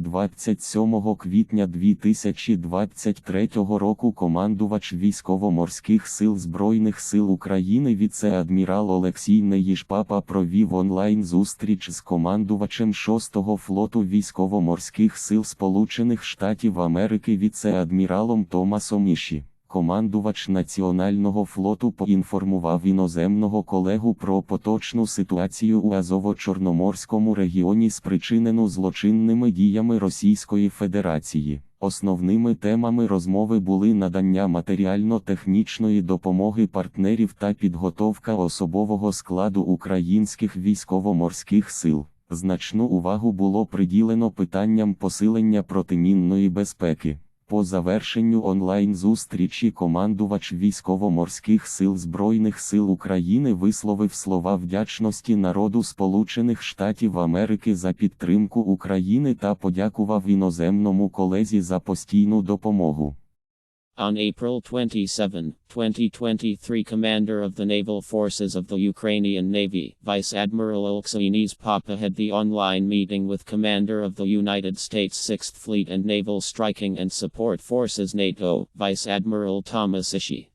27 квітня 2023 року командувач військово-морських сил Збройних сил України віце-адмірал Олексій Неїшпапа провів онлайн-зустріч з командувачем 6-го флоту військово-морських сил Сполучених Штатів Америки віце-адміралом Томасом Іші. Командувач Національного флоту поінформував іноземного колегу про поточну ситуацію у Азово-Чорноморському регіоні, спричинену злочинними діями Російської Федерації. Основними темами розмови були надання матеріально-технічної допомоги партнерів та підготовка особового складу українських військово-морських сил. Значну увагу було приділено питанням посилення протимінної безпеки. По завершенню онлайн-зустрічі командувач військово-морських сил Збройних сил України висловив слова вдячності народу Сполучених Штатів Америки за підтримку України та подякував іноземному колезі за постійну допомогу. On April 27, 2023, Commander of the Naval Forces of the Ukrainian Navy, Vice Admiral Oleksiy Papa had the online meeting with Commander of the United States 6th Fleet and Naval Striking and Support Forces NATO, Vice Admiral Thomas Ishii.